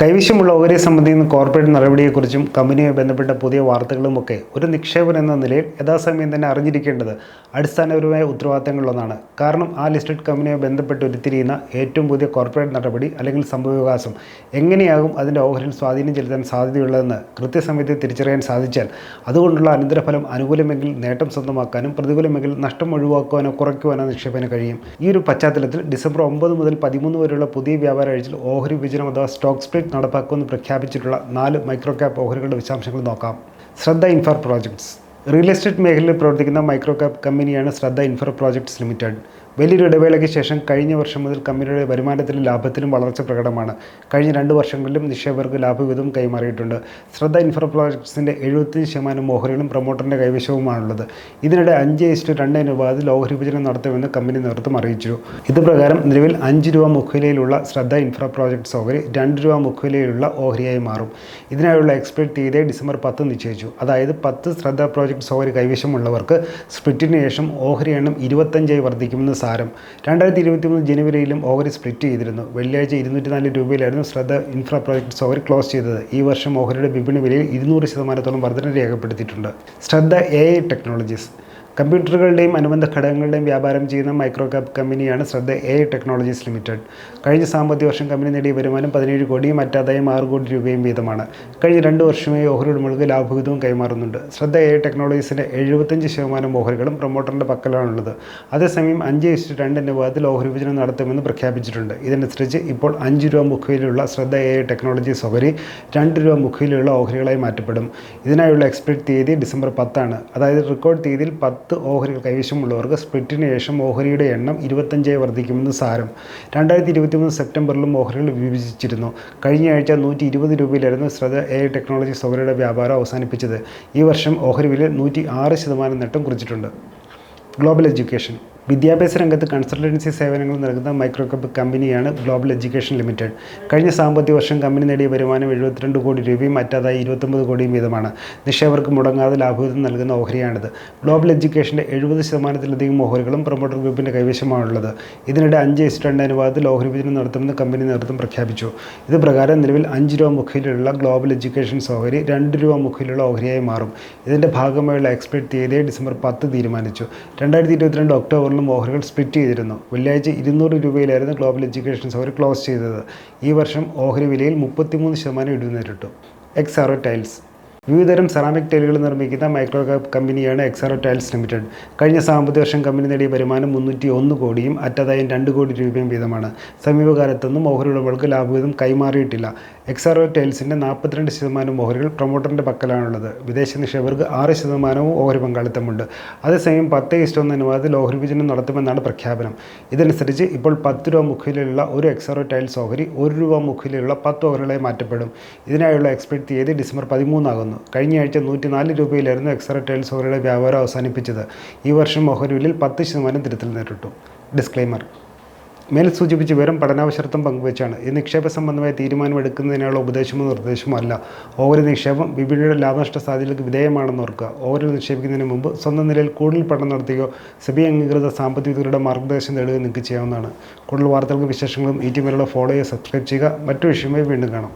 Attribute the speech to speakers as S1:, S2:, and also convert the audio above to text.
S1: കൈവശമുള്ള ഓഹരി സംബന്ധിക്കുന്ന കോർപ്പറേറ്റ് നടപടിയെക്കുറിച്ചും കമ്പനിയുമായി ബന്ധപ്പെട്ട പുതിയ വാർത്തകളുമൊക്കെ ഒരു നിക്ഷേപകൻ എന്ന നിലയിൽ യഥാസമയം തന്നെ അറിഞ്ഞിരിക്കേണ്ടത് അടിസ്ഥാനപരമായ ഉത്തരവാദിത്തങ്ങളിലൊന്നാണ്. കാരണം ആ ലിസ്റ്റഡ് കമ്പനിയുമായി ബന്ധപ്പെട്ട് ഉരുത്തിരിയുന്ന ഏറ്റവും പുതിയ കോർപ്പറേറ്റ് നടപടി അല്ലെങ്കിൽ സംഭവവികാസം എങ്ങനെയാകും അതിന്റെ ഓഹരിയിൽ സ്വാധീനം ചെലുത്താൻ സാധ്യതയുള്ളതെന്ന് കൃത്യസമയത്ത് തിരിച്ചറിയാൻ സാധിച്ചാൽ അതുകൊണ്ടുള്ള അനന്തരഫലം അനുകൂലമെങ്കിൽ നേട്ടം സ്വന്തമാക്കാനും പ്രതികൂലമെങ്കിൽ നഷ്ടം ഒഴിവാക്കുവാനോ കുറയ്ക്കുവാനോ നിക്ഷേപന കഴിയും. ഈ ഒരു പശ്ചാത്തലത്തിൽ ഡിസംബർ ഒമ്പത് മുതൽ പതിമൂന്ന് വരെയുള്ള പുതിയ വ്യാപാര ആഴ്ചയിൽ ഓഹരി വിഭജനം അഥവാ സ്റ്റോക്ക് സ്പ്ലിറ്റ് നടപ്പാക്കുമെന്ന് പ്രഖ്യാപിച്ചിട്ടുള്ള നാല് മൈക്രോ ക്യാപ് ഓഹരികളുടെ വിശദാംശങ്ങൾ നോക്കാം. ശ്രദ്ധ ഇൻഫർ പ്രോജക്ട്സ്. റിയൽ എസ്റ്റേറ്റ് മേഖലയിൽ പ്രവർത്തിക്കുന്ന മൈക്രോ കാപ്പ് കമ്പനിയാണ് ശ്രദ്ധ ഇൻഫ്ര പ്രോജക്ട്സ് ലിമിറ്റഡ് വലിയൊരു ഇടവേളയ്ക്ക് ശേഷം കഴിഞ്ഞ വർഷം മുതൽ കമ്പനിയുടെ വരുമാനത്തിലും ലാഭത്തിലും വളർച്ച പ്രകടമാണ്. കഴിഞ്ഞ രണ്ട് വർഷങ്ങളിലും നിക്ഷേപകർക്ക് ലാഭവിധം കൈമാറിയിട്ടുണ്ട്. ശ്രദ്ധ ഇൻഫ്ര പ്രോജക്ട്സിന്റെ എഴുപത്തഞ്ച് ശതമാനം ഓഹരികളും പ്രൊമോട്ടറിന്റെ കൈവശവുമാണുള്ളത്. ഇതിനിടെ അഞ്ച് ഇസ്റ്റു രണ്ട് അനുപാതത്തിൽ ഓഹരി വിഭജനം നടത്തുമെന്ന് കമ്പനി നേതൃത്വം അറിയിച്ചു. ഇത് പ്രകാരം നിലവിൽ അഞ്ച് രൂപ മുഖവിലയിലുള്ള ശ്രദ്ധ ഇൻഫ്ര പ്രോജക്ട്സ് ഓഹരി രണ്ട് രൂപ മുഖവിലയിലുള്ള ഓഹരിയായി മാറും. ഇതിനായുള്ള എക്സ്പെക്ട് തീയതി ഡിസംബർ പത്ത് നിശ്ചയിച്ചു. അതായത് പത്ത് ശ്രദ്ധ പ്രോജക്ട്സ് സൗകര്യ കൈവശമുള്ളവർക്ക് സ്പ്ലിറ്റിന് ശേഷം ഓഹരി എണ്ണം ഇരുപത്തഞ്ചായി വർദ്ധിക്കുമെന്ന് സാരം. രണ്ടായിരത്തി ഇരുപത്തി മൂന്ന് ജനുവരിയിലും ഓഹരി സ്പ്ലിറ്റ് ചെയ്തിരുന്നു. വെള്ളിയാഴ്ച ഇരുന്നൂറ്റി നാല് രൂപയിലായിരുന്നു ശ്രദ്ധ ഇൻഫ്ര പ്രോജക്ട്സ് സൗകര്യ ക്ലോസ് ചെയ്തത്. ഈ വർഷം ഓഹരിയുടെ വിപണി വിലയിൽ ഇരുന്നൂറ് ശതമാനത്തോളം വർധന രേഖപ്പെടുത്തിയിട്ടുണ്ട്. ശ്രദ്ധ എ ഐ ടെക്നോളജീസ്. കമ്പ്യൂട്ടറുകളുടെയും അനുബന്ധ ഘടകങ്ങളുടെയും വ്യാപാരം ചെയ്യുന്ന മൈക്രോ കമ്പനിയാണ് ശ്രദ്ധ എ ടെക്നോളജീസ് ലിമിറ്റഡ്. കഴിഞ്ഞ സാമ്പത്തിക വർഷം കമ്പനി നേടിയ വരുമാനം പതിനേഴ് കോടിയും മറ്റാദായം ആറ് കോടി രൂപയും വീതമാണ്. കഴിഞ്ഞ രണ്ട് വർഷമായി ഓഹരിയുടെ ഉടമകൾക്ക് ലാഭവിധവും കൈമാറുന്നുണ്ട്. ശ്രദ്ധ എ ടെക്നോളജീസിന്റെ എഴുപത്തഞ്ച് ശതമാനം ഓഹരികളും പ്രൊമോട്ടറിന്റെ പക്കലാണുള്ളത്. അതേസമയം അഞ്ച് ഇഷ്ട രണ്ടിന്റെ വിഭാഗത്തിൽ ഓഹരി വിഭജനം നടത്തുമെന്ന് പ്രഖ്യാപിച്ചിട്ടുണ്ട്. ഇതിനനുസരിച്ച് ഇപ്പോൾ അഞ്ച് രൂപ മുഖവിലുള്ള ശ്രദ്ധ എ ടെക്നോളജീസ് ഓഹരി രണ്ട് രൂപ മുഖവിലുള്ള ഓഹരികളായി മാറ്റപ്പെടും. ഇതിനായുള്ള എക്സ്പെക്ട് തീയതി ഡിസംബർ പത്താണ്. അതായത് റെക്കോർഡ് തീയതിയിൽ പത്ത് ഓഹരികൾ കൈവശമുള്ളവർക്ക് സ്പ്ലിറ്റിന് ശേഷം ഓഹരിയുടെ എണ്ണം ഇരുപത്തഞ്ചായി വർദ്ധിക്കുമെന്ന് സാരം. രണ്ടായിരത്തി ഇരുപത്തി മൂന്ന് സെപ്റ്റംബറിലും ഓഹരികൾ വിഭജിച്ചിരുന്നു. കഴിഞ്ഞ ആഴ്ച നൂറ്റി ഇരുപത് രൂപയിലായിരുന്നു ശ്രദ്ധ എ ഐ ടെക്നോളജി ഓഹരിയുടെ വ്യാപാരം അവസാനിപ്പിച്ചത്. ഈ വർഷം ഓഹരി വില നൂറ്റി ആറ് ശതമാനം നേട്ടം കുറിച്ചിട്ടുണ്ട്. Global education. വിദ്യാഭ്യാസ രംഗത്ത് കൺസൾട്ടൻസി സേവനങ്ങൾ നൽകുന്ന മൈക്രോകപ്പ് കമ്പനിയാണ് ഗ്ലോബൽ എഡ്യൂക്കേഷൻ ലിമിറ്റഡ്. കഴിഞ്ഞ സാമ്പത്തിക വർഷം കമ്പനി നേടിയ വരുമാനം എഴുപത്തിരണ്ട് കോടി രൂപയും മറ്റാതായി ഇരുപത്തൊമ്പത് കോടിയും വീതമാണ്. നിക്ഷേപകർക്ക് മുടങ്ങാതെ ലാഭവിധം നൽകുന്ന ഓഹരിയാണിത്. ഗ്ലോബൽ എഡ്യൂക്കേഷന്റെ എഴുപത് ശതമാനത്തിലധികം ഓഹരികളും പ്രൊമോട്ടർ ഗ്രൂപ്പിന്റെ കൈവശമാണുള്ളത്. ഇതിനിടെ അഞ്ച് ഇസ്റ്റ് രണ്ട് അനുപാതത്തിൽ ഓഹരി വിതരണം നടത്തുമെന്ന് കമ്പനി നേതൃത്വം പ്രഖ്യാപിച്ചു. ഇത് പ്രകാരം നിലവിൽ അഞ്ച് രൂപ മുഖയിലുള്ള ഗ്ലോബൽ എഡ്യൂക്കേഷൻ ഓഹരി രണ്ട് രൂപ മുഖയിലുള്ള ഓഹരിയായി മാറും. ഇതിന്റെ ഭാഗമായുള്ള എക്സ്പെക്ട് തീയതിയെ ഡിസംബർ പത്ത് തീരുമാനിച്ചു. രണ്ടായിരത്തി ഇരുപത്തിരണ്ട് ഒക്ടോബറിലും ഓഹരികൾ സ്പ്ലിറ്റ് ചെയ്തിരുന്നു. വെള്ളിയാഴ്ച ഇരുന്നൂറ് രൂപയിലായിരുന്നു ഗ്ലോബൽ എഡ്യൂക്കേഷൻ ഓഹരി ക്ലോസ് ചെയ്തത്. ഈ വർഷം ഓഹരി വിലയിൽ മുപ്പത്തിമൂന്ന് ശതമാനം ഇടിവ് നേരിട്ടു എക്സാറോ ടൈൽസ് വിവിധതരം സെറാമിക് ടൈലുകൾ നിർമ്മിക്കുന്ന മൈക്രോ കമ്പനിയാണ് എക്സാറോ ടൈൽസ് ലിമിറ്റഡ് കഴിഞ്ഞ സാമ്പത്തിക വർഷം കമ്പനി നേടിയ വരുമാനം മുന്നൂറ്റി ഒന്ന് കോടിയും അറ്റതായും രണ്ട് കോടി രൂപയും വീതമാണ്. സമീപകാലത്തൊന്നും ഓഹരി ഉടമകൾക്ക് ലാഭവിധം കൈമാറിയിട്ടില്ല. എക്സാറോ ടൈൽസിന്റെ നാൽപ്പത്തിരണ്ട് ശതമാനം ഓഹരികൾ പ്രൊമോട്ടറിന്റെ പക്കലാണുള്ളത്. വിദേശ നിക്ഷേപകർക്ക് ആറ് ശതമാനവും ഓഹരി പങ്കാളിത്തമുണ്ട്. അതേസമയം പത്ത് ഇഷ്ടം അനുവാദത്തിൽ ഓഹരി വിഭജനം നടത്തുമെന്നാണ് പ്രഖ്യാപനം. ഇതനുസരിച്ച് ഇപ്പോൾ പത്ത് രൂപ മുഖവിലുള്ള ഒരു എക്സാറോ ടൈൽസ് ഓഹരി ഒരു രൂപ മുഖവിലുള്ള പത്ത് ഓഹരികളായി മാറ്റപ്പെടും. ഇതിനായുള്ള എക്സ്പെക്ട് തീയതി ഡിസംബർ പതിമൂന്നാകുന്നു കഴിഞ്ഞ ആഴ്ച നൂറ്റി നാല് രൂപയിലായിരുന്നു എക്സാറോ ടൈൽസ് ഓഹരിയുടെ വ്യാപാരം അവസാനിപ്പിച്ചത്. ഈ വർഷം ഓഹരി വിലയിൽ പത്ത് ശതമാനം തിരുത്തൽ നേരിട്ടു. ഡിസ്ക്ലൈമർ മേൽ സൂചിപ്പിച്ച് വിവരം പഠനാവശ്യത്വം പങ്കുവച്ചാണ്. ഈ നിക്ഷേപ സംബന്ധമായ തീരുമാനമെടുക്കുന്നതിനുള്ള ഉപദേശമോ നിർദ്ദേശമോ അല്ല. ഓഹരി നിക്ഷേപം വിപണിയുടെ ലാഭനഷ്ട സാധ്യതകൾക്ക് വിധേയമാണെന്ന് ഓർക്കുക. ഓഹരി നിക്ഷേപിക്കുന്നതിന് മുമ്പ് സ്വന്തം നിലയിൽ കൂടുതൽ പഠനം നടത്തുകയോ സെബി അംഗീകൃത സാമ്പത്തിക വിദഗ്ധരുടെ മാർഗനിർദ്ദേശം നേടുകയോ നിങ്ങൾക്ക് ചെയ്യാവുന്നതാണ്. കൂടുതൽ വാർത്തകൾക്കും വിശേഷങ്ങളും ഈ ടീമിലുള്ള ഫോളോ ചെയ്യുക സബ്സ്ക്രൈബ് ചെയ്യുക. മറ്റു വിഷയമായി വീണ്ടും കാണാം.